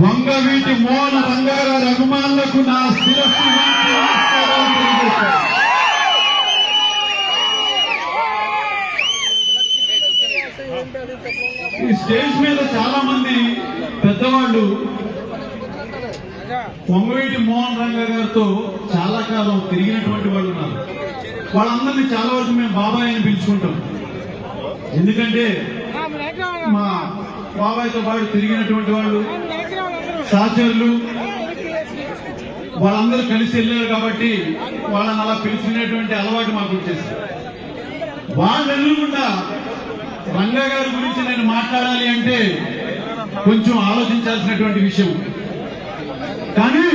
వంగవీటి మోహన రంగారావు అభిమానులకు నా శిరస్సు ఈ స్టేజ్ మీద చాలా మంది పెద్దవాళ్ళు పొంగవీటి మోహన్ రంగా గారితో చాలా కాలం తిరిగినటువంటి వాళ్ళు ఉన్నారు. వాళ్ళందరినీ చాలా వరకు మేము బాబాయ్ అని పిలుచుకుంటాం. ఎందుకంటే మా బాబాయ్తో పాటు తిరిగినటువంటి వాళ్ళు సహచరులు వాళ్ళందరూ కలిసి వెళ్ళారు కాబట్టి వాళ్ళని అలా పిలిచినటువంటి అలవాటు మాకు వచ్చేసింది. వాళ్ళు రంగా గారి గురించి నేను మాట్లాడాలి అంటే కొంచెం ఆలోచించాల్సినటువంటి విషయం. కానీ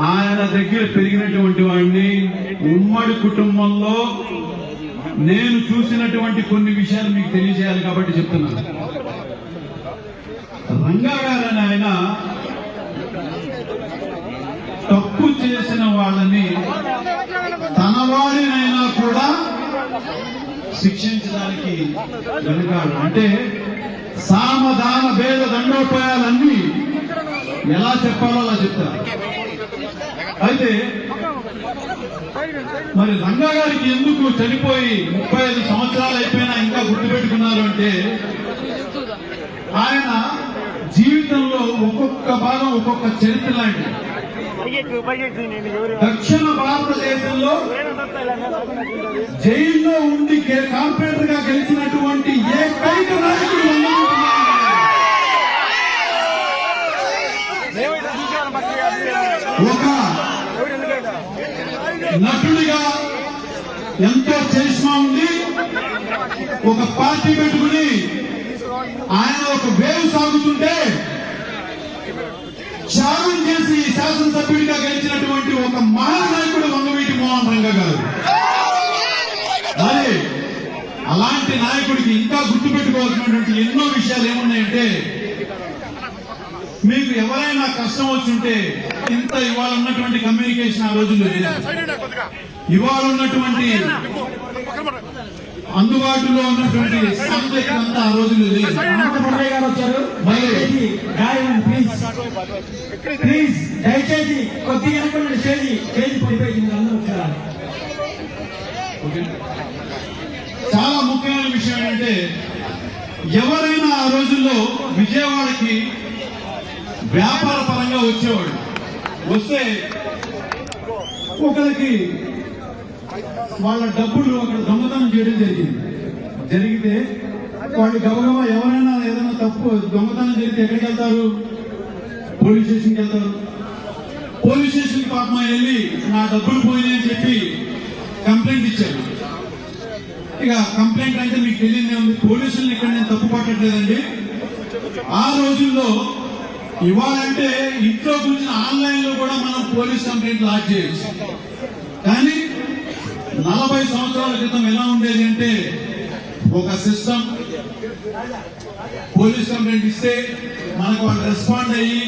ఆయన దగ్గర పెరిగినటువంటి వాడిని ఉమ్మడి కుటుంబంలో నేను చూసినటువంటి కొన్ని విషయాలు మీకు తెలియజేయాలి కాబట్టి చెప్తున్నాను. రంగా ఆయన తప్పు చేసిన వాళ్ళని తన వారినైనా కూడా శిక్షించడానికి వెనుకాడు. అంటే సామధాన భేద దండోపాయాలన్నీ ఎలా చెప్పాలో అలా చెప్తారు. అయితే మరి రంగా గారికి ఎందుకు చనిపోయి ముప్పై ఐదు సంవత్సరాలు అయిపోయినా ఇంకా గుర్తుపెట్టుకున్నారు అంటే ఆయన జీవితంలో ఒక్కొక్క భాగం ఒక్కొక్క చరిత్ర లాంటిది. దక్షిణ భారతదేశంలో జైల్లో ఉండి కార్పొరేటర్గా గెలిచినటువంటి ఏకైక నాయకుడు ఒక నటుడిగా ఎంతో చరిష్మా ఉంది. ఒక పార్టీ పెట్టుకుని ఆయన ఒక వేవ్ సాగుతుంటే త్యాగం చేసి శాసనసభ్యుడిగా గెలిచినటువంటి ఒక మహానాయకుడు వంగవీటి మోహన్ రంగ గారు. మరి అలాంటి నాయకుడికి ఇంకా గుర్తుపెట్టుకోవాల్సినటువంటి ఎన్నో విషయాలు ఏమున్నాయంటే మీకు ఎవరైనా కష్టం వచ్చుంటే ఇంత ఇవాళ ఉన్నటువంటి కమ్యూనికేషన్ ఆ రోజుల్లో ఇవాళ ఉన్నటువంటి అందుబాటులో ఉన్నటువంటి సాంకేతికత అంతా ఆ రోజుల్లో లేదు. గారు వచ్చారు. ప్లీజ్ ప్లీజ్ దయచేసి కొద్దిగా అనుకున్న స్టేజ్ స్టేజ్ పడిపోయింది అందరూ వచ్చారు? చాలా ముఖ్యమైన విషయం ఏంటంటే ఎవరైనా ఆ రోజుల్లో విజయవాడకి వ్యాపార పరంగా వచ్చేవాడు వస్తే ఒకరికి వాళ్ళ డబ్బులు అక్కడ దొంగతనం చేయడం జరిగింది. జరిగితే వాళ్ళు గబగబా ఎవరైనా ఏదైనా తప్పు దొంగతనం జరిగితే ఎక్కడికి వెళ్తారు? పోలీస్ స్టేషన్కి వెళ్తారు. పోలీస్ స్టేషన్ పాపం వెళ్ళి నా డబ్బులు పోయినాయని చెప్పి కంప్లైంట్ ఇచ్చారు. ఇక కంప్లైంట్ అంటే మీకు తెలియదే ఉంది. పోలీసులను ఇక్కడ నేను తప్పు పట్టట్లేదండి. ఆ రోజుల్లో ఇవాళంటే ఇంట్లో కూర్చుని ఆన్లైన్లో కూడా మనం పోలీస్ కంప్లైంట్ లాక్ చేయొచ్చు. కానీ నలభై సంవత్సరాల క్రితం ఎలా ఉండేది అంటే ఒక సిస్టమ్ పోలీస్ కంప్లైంట్ ఇస్తే మనకు వాళ్ళు రెస్పాండ్ అయ్యి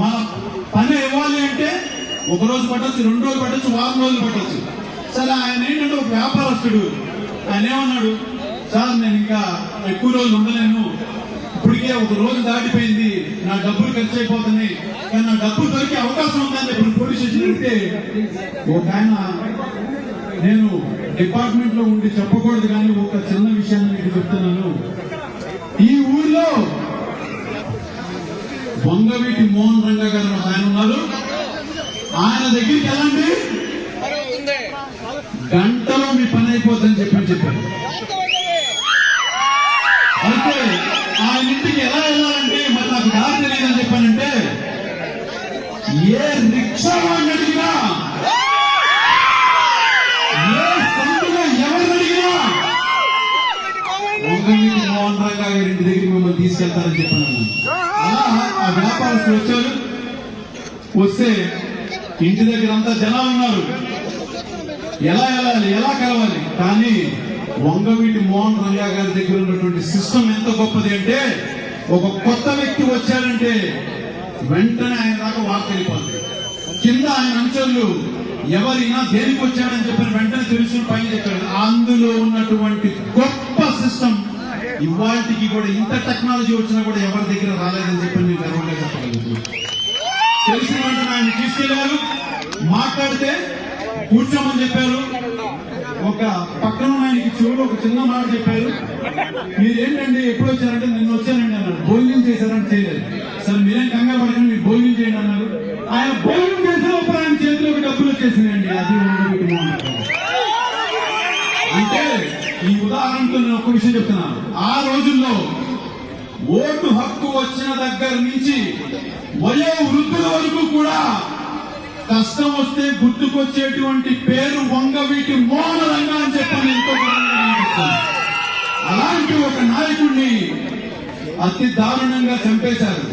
మన పని ఇవ్వాలి అంటే ఒక రోజు పట్టొచ్చు రెండు రోజులు పట్టొచ్చు వారం రోజులు పట్టొచ్చు. సరే ఆయన ఏంటంటే ఒక వ్యాపారస్తుడు. ఆయన ఏమన్నాడు? సార్ నేను ఇంకా ఎక్కువ రోజులు ఉండలేను. ఇప్పటికే ఒక రోజు దాటిపోయింది. నా డబ్బులు ఖర్చు అయిపోతున్నాయి. కానీ నా డబ్బులు దొరికే అవకాశం ఉందని ఇప్పుడు పోలీస్ స్టేషన్ అంటే ఒక ఆయన నేను డిపార్ట్మెంట్లో ఉండి చెప్పకూడదు కానీ ఒక చిన్న విషయాన్ని మీకు చెప్తున్నాను. ఈ ఊర్లో బొంగవీటి మోహన్ రంగ గారు ఆయన ఉన్నారు. ఆయన దగ్గరికి వెళ్ళండి. గంటలో మీ పని అయిపోతుందని చెప్పని. చెప్పారు అయితే ఆయన ఇంటికి ఎలా వెళ్ళాలంటే మరి నాకు దారి తెలియదని చెప్పానంటే ఏ రిక్షా వాడిని అడిగినా మోహన్ గారి ఇంటి దగ్గరికి మిమ్మల్ని తీసుకెళ్తారని చెప్పాను. అలా ఆ వ్యాపారస్తులు వచ్చారు. వస్తే ఇంటి దగ్గర అంతా జనాలు ఉన్నారు. ఎలా వెళ్ళాలి ఎలా కలవాలి? కానీ వంగవీటి మోహన్ రంగా గారి దగ్గర ఉన్నటువంటి సిస్టమ్ ఎంత గొప్పది అంటే ఒక కొత్త వ్యక్తి వచ్చారంటే వెంటనే ఆయన దాకా వార్త వెళ్ళిపోతుంది కింద ఆయన అంచర్లు ఎవరైనా దేనికి వచ్చాడని చెప్పిన వెంటనే తెలుసుకుని పైన చెప్పాడు అందులో ఉన్నటువంటి గొప్ప సిస్టమ్ ఇవాళకి కూడా ఇంత టెక్నాలజీ వచ్చినా కూడా ఎవరి దగ్గర రాలేదని చెప్పి నేను గర్వంగా చెప్పగలుగుతున్నాను. తెలిసిన వెంటనే ఆయన తీసుకెళ్ళారు మాట్లాడితే కూర్చోమని చెప్పారు. ఒక పక్కన ఆయనకి చెవులు ఒక చిన్న మాట చెప్పారు. మీరేంటండి ఎప్పుడు వచ్చారంటే నిన్న వచ్చానండి అన్నారు భోజనం చేశారంటే చేయలేదు. సార్ మీరేం కంగారు పడకండి మీరు భోజనం చేయండి అన్నారు. ఆయన భోజనం చేసిన ఆయన చేతిలోకి డబ్బులు వచ్చేసినాయండి. అది అంటే ఈ ఉదాహరణతో నేను ఒక విషయం చెప్తున్నాను ఓటు హక్కు వచ్చిన దగ్గర నుంచి వయో వృద్ధుల వరకు కూడా కష్టం వస్తే గుర్తుకొచ్చేటువంటి పేరు వంగవీటి మోహన రంగా అని చెప్పని అలాంటి ఒక నాయకుడిని అతి దారుణంగా చంపేశారు.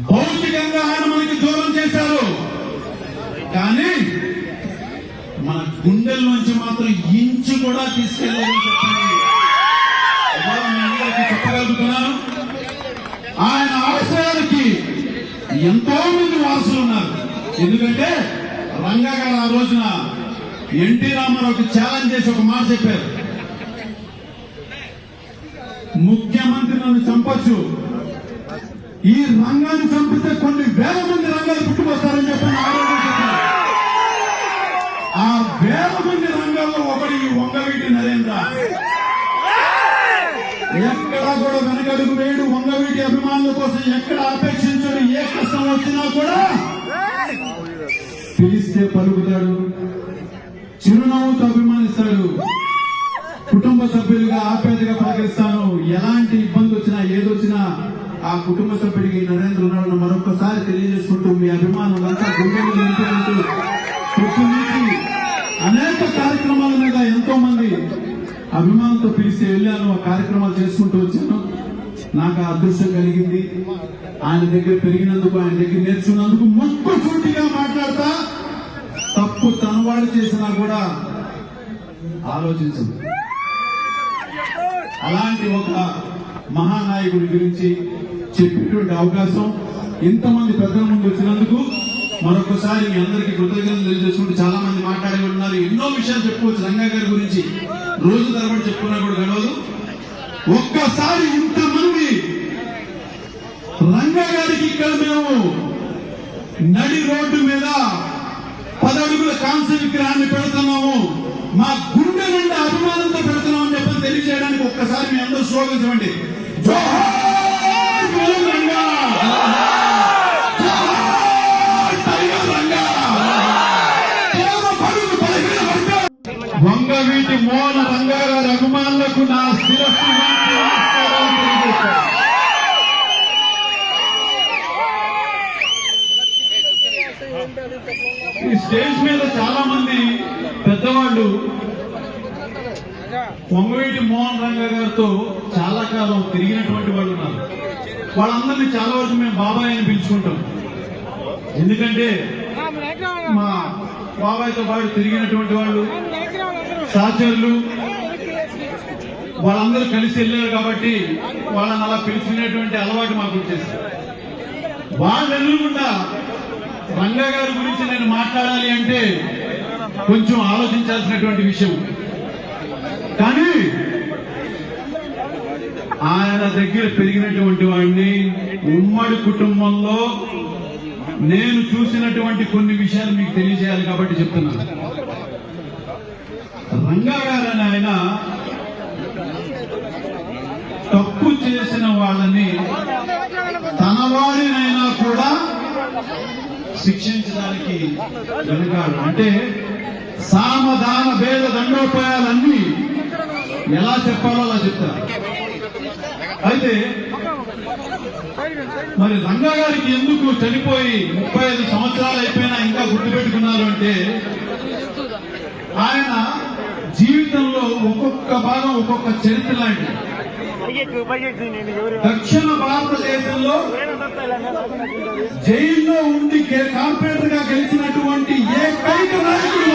భౌతికంగా ఆయన మనకి దూరం చేశారు. కానీ మన గుండెల్లోంచి మాత్రం ఇంచు కూడా తీసుకెళ్ళాలని చెప్పండి. ఎంతో మంది వారసులు ఉన్నారు. ఎందుకంటే రంగా గారు ఆ రోజున ఎన్టీ రామారావుకి ఛాలెంజ్ చేసి ఒక మాట చెప్పారు. ముఖ్యమంత్రి నన్ను చంపొచ్చు. ఈ రంగాన్ని చంపితే కొన్ని వేల మంది రంగాలు పుట్టుకొస్తారని చెప్పి ఆ ఆ వేల మంది రంగాల్లో ఒకటి ఈ వంగవీటి నరేంద్ర. ఎక్కడ కూడా వెనకడుగు వేడు వంగవీటి అభిమానుల కోసం ఎక్కడ అపేక్షించడు ఏ కష్టం వచ్చినా కూడా పిలిస్తే పలుకుతాడు. చిరునవ్వుతో అభిమానిస్తాడు. కుటుంబ సభ్యులుగా ఆపేదగా పలకరిస్తాను. ఎలాంటి ఇబ్బంది వచ్చినా ఏదొచ్చినా ఆ కుటుంబ సభ్యుడికి నరేంద్ర ఉన్నాడని మరొకసారి తెలియజేసుకుంటూ మీ అభిమానులంతా గుండెలు పొద్దున్నుంచి అనేక కార్యక్రమాల మీద ఎంతో మంది అభిమానంతో పిలిచి వెళ్ళాను ఆ కార్యక్రమాలు చేసుకుంటూ వచ్చాను. నాకు ఆ అదృష్టం కలిగింది. ఆయన దగ్గర పెరిగినందుకు ఆయన దగ్గర నేర్చుకున్నందుకు ముక్కు సూటిగా మాట్లాడతా. తప్పు తనవాడు చేసినా కూడా ఆలోచించదు అలాంటి ఒక మహానాయకుడి గురించి చెప్పేటువంటి అవకాశం ఇంతమంది పెద్దల ముందు వచ్చినందుకు మరొకసారి మీ అందరికి కృతజ్ఞతలు తెలియజేసుకుంటూ చాలా మంది మాట్లాడి ఉన్నారు ఎన్నో విషయాలు చెప్పుకోవచ్చు రంగా గారి గురించి. రోజు తరబడి చెప్పుకున్నా కూడా గడవదు ఒక్కసారి ఇంతమంది రంగా గారికి ఇక్కడ మేము నడి రోడ్డు మీద పదడుగుల కాంస్య విగ్రహాన్ని పెడుతున్నాము. మా గుండె నుండి అభిమానంతో పెడుతున్నాం అని చెప్పని తెలియజేయడానికి ఒక్కసారి మీ అందరూ స్లోగన్స్ ఇవ్వండి జోహార్! రంగా! జోహార్ వీటి మోన రంగా అభిమానులకు నా శిరస్సు ఈ స్టేజ్ మీద చాలా మంది పెద్దవాళ్ళు పొంగవీటి మోహన్ రంగా గారితో చాలా కాలం తిరిగినటువంటి వాళ్ళు ఉన్నారు. వాళ్ళందరినీ చాలా వరకు మేము బాబాయ్ అని పిలుచుకుంటాం. ఎందుకంటే మా బాబాయ్తో పాటు తిరిగినటువంటి వాళ్ళు సహచరులు వాళ్ళందరూ కలిసి వెళ్ళారు కాబట్టి వాళ్ళని అలా పిలిచినటువంటి అలవాటు మాకు వచ్చేసింది. వాళ్ళు ఎదురుకుండా రంగా గారి గురించి నేను మాట్లాడాలి అంటే కొంచెం ఆలోచించాల్సినటువంటి విషయం. కానీ ఆయన దగ్గర పెరిగినటువంటి వాడిని ఉమ్మడి కుటుంబంలో నేను చూసినటువంటి కొన్ని విషయాలు మీకు తెలియజేయాలి కాబట్టి చెప్తున్నాను. రంగా ఆయన తప్పు చేసిన వాళ్ళని తన వారినైనా కూడా శిక్షించడానికి వెనుకాడు. అంటే సామధాన భేద దండోపాయాలన్నీ ఎలా చెప్పాలో అలా చెప్తారు. అయితే మరి రంగా గారికి ఎందుకు చనిపోయి ముప్పై ఐదు సంవత్సరాలు అయిపోయినా ఇంకా గుర్తుపెట్టుకున్నారు అంటే ఆయన జీవితంలో ఒక్కొక్క భాగం ఒక్కొక్క చరిత్ర ఎవరు? దక్షిణ భారతదేశంలో జైల్లో ఉండి కార్పొరేటర్గా గెలిచినటువంటి ఏకైక నాయకుడు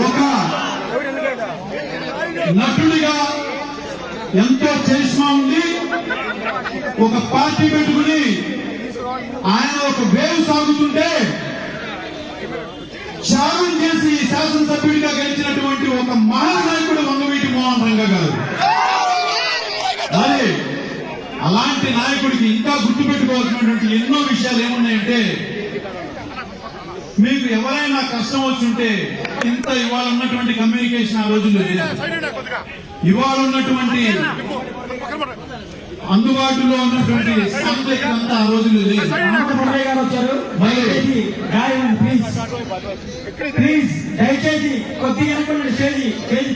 ఒక నటుడిగా ఎంతో చేష్మా ఉండి ఒక పార్టీ పెట్టుకుని ఆయన ఒక వేవ్ సాగుతుంటే త్యాగం చేసి శాసనసభ్యుడిగా గెలిచినటువంటి ఒక మహానాయకుడు వంగవీటి మోహన్ రంగ గారు. అదే అలాంటి నాయకుడికి ఇంకా గుర్తుపెట్టుకోవాల్సినటువంటి ఎన్నో విషయాలు ఏమున్నాయంటే మీకు ఎవరైనా కష్టం వచ్చుంటే ఇంత ఇవాళ ఉన్నటువంటి కమ్యూనికేషన్ ఆ రోజుల్లో ఇవాళ ఉన్నటువంటి అందుబాటులో ఉన్నటువంటి సాంకేతిక అంతా ఆ రోజుల్లో లేదు గారు వచ్చారు దయచేసి గాయమని ప్లీజ్ ప్లీజ్ దయచేసి కొద్దిగా అనుకోండి స్టేజ్ స్టేజ్